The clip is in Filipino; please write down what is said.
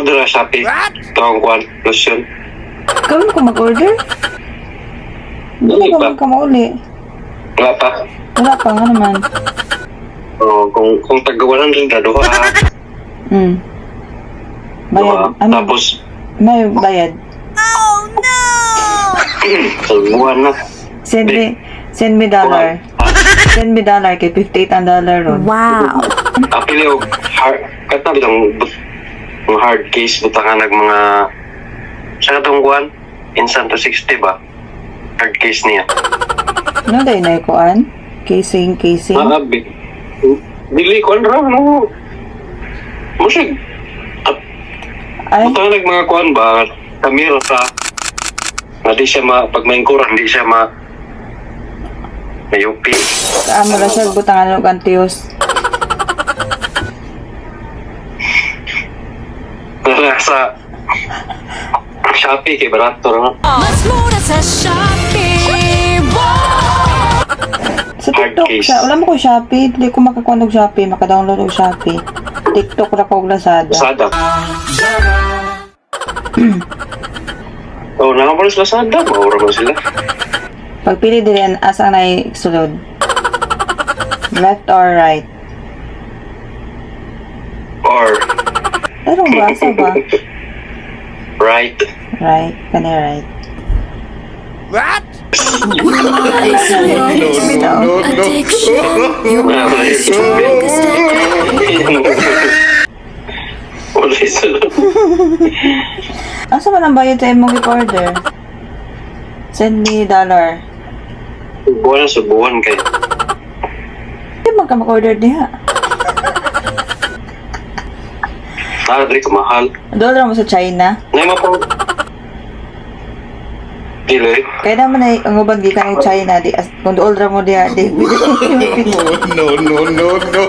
order na Shopee. Ito ang kwan, lotion. Gawin ko mag-order? Hindi Hindi ka pa. man ka mauli. Wala pa. Wala pa nga naman. Oh, kung kung tagawalan rin na duha. Hmm. duha. Bayad. Ano? Tapos May bayad. sa buwan na. Send me, send me dollar. Send me dollar kay 58 ang dollar ron. Wow. Apili og hard kata bitong but- mga hard case butangan nag mga sa katong kuan instant to 60 ba? Hard case niya. Ano day na ikuan? Casing, casing. Maabi. Dili ko ra no. Musig. Ay, Butangan nag mga kuan ba? Kamera sa na di siya ma pag may kurang di siya ma mayupi. amo ra siya butangan og antiyos. Wala sa Shopee kay barato ra. Mas mura sa Shopee. Wow! Sa Hard TikTok case. siya. Wala mo ko Shopee. Dili ko makakuha og Shopee. Makadownload og Shopee. TikTok ra ko Lazada. Lazada. oh, nakapalis Lazada. Maura mo sila. Pagpili dili an asa na sulod. Left or right? Or, Pero ba asa ba? right. Right, kani right. Wala sila. Asa man ang bayad sa imong order? Send me dollar. Buwan na sa buwan kay. Di man ka mag-order diha. Ah, dali ka mahal. Dollar mo sa China. Nay mo po. Dili. Kaya naman ay ang ubang gikan ng China di as kung dool ra mo diha di. no, no, no, no.